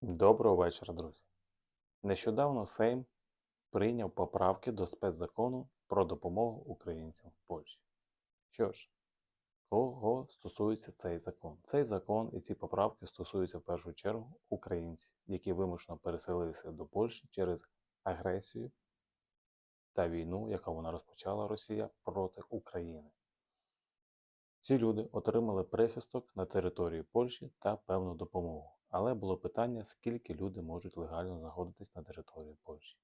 Доброго вечора, друзі. Нещодавно Сейм прийняв поправки до спецзакону про допомогу українцям в Польщі. Що ж, кого стосується цей закон? Цей закон і ці поправки стосуються в першу чергу українців, які вимушено переселилися до Польщі через агресію та війну, яка вона розпочала Росія проти України. Ці люди отримали прихисток на території Польщі та певну допомогу. Але було питання, скільки люди можуть легально знаходитись на території Польщі.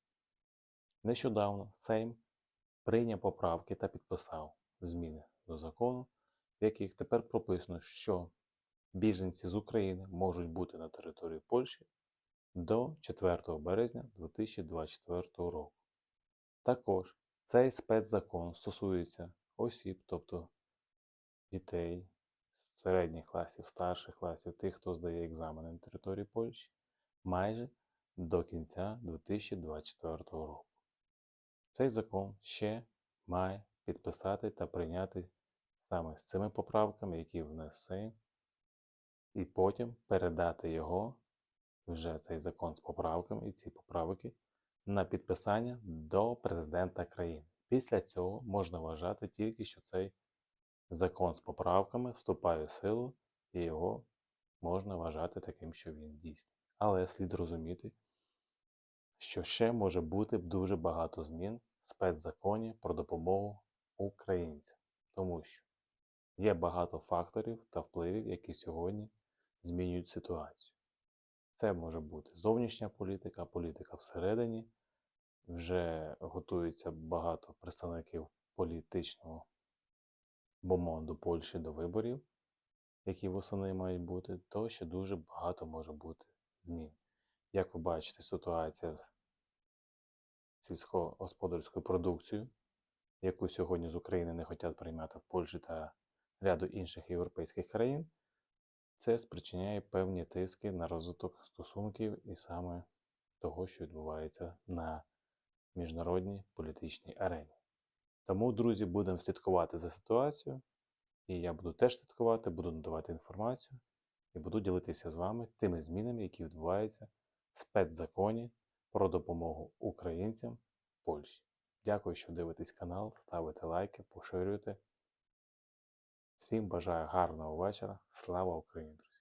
Нещодавно Сейм прийняв поправки та підписав зміни до закону, в яких тепер прописано, що біженці з України можуть бути на території Польщі до 4 березня 2024 року. Також цей спецзакон стосується осіб, тобто дітей з середніх класів, старших класів, тих, хто здає екзамени на території Польщі, майже до кінця 2024 року. Цей закон ще має підписати та прийняти саме з цими поправками, які внесе, і потім передати його, вже цей закон з поправками і ці поправки, на підписання до президента країни. Після цього можна вважати тільки, що цей закон з поправками вступає в силу, і його можна вважати таким, що він дійсний. Але слід розуміти, що ще може бути дуже багато змін в спецзаконі про допомогу українцям, тому що є багато факторів та впливів, які сьогодні змінюють ситуацію. Це може бути зовнішня політика, політика всередині. Вже готується багато представників політичного бомонду Польщі до виборів, які восени мають бути, то ще дуже багато може бути змін. Як ви бачите, ситуація з сільськогосподарською продукцією, яку сьогодні з України не хочуть приймати в Польщі та ряду інших європейських країн, це спричиняє певні тиски на розвиток стосунків і саме того, що відбувається на міжнародній політичній арені. Тому, друзі, будемо слідкувати за ситуацією, і я буду теж слідкувати, буду надавати інформацію і буду ділитися з вами тими змінами, які відбуваються в спецзаконі про допомогу українцям в Польщі. Дякую, що дивитесь канал, ставите лайки, поширюєте. Всім бажаю гарного вечора. Слава Україні, друзі!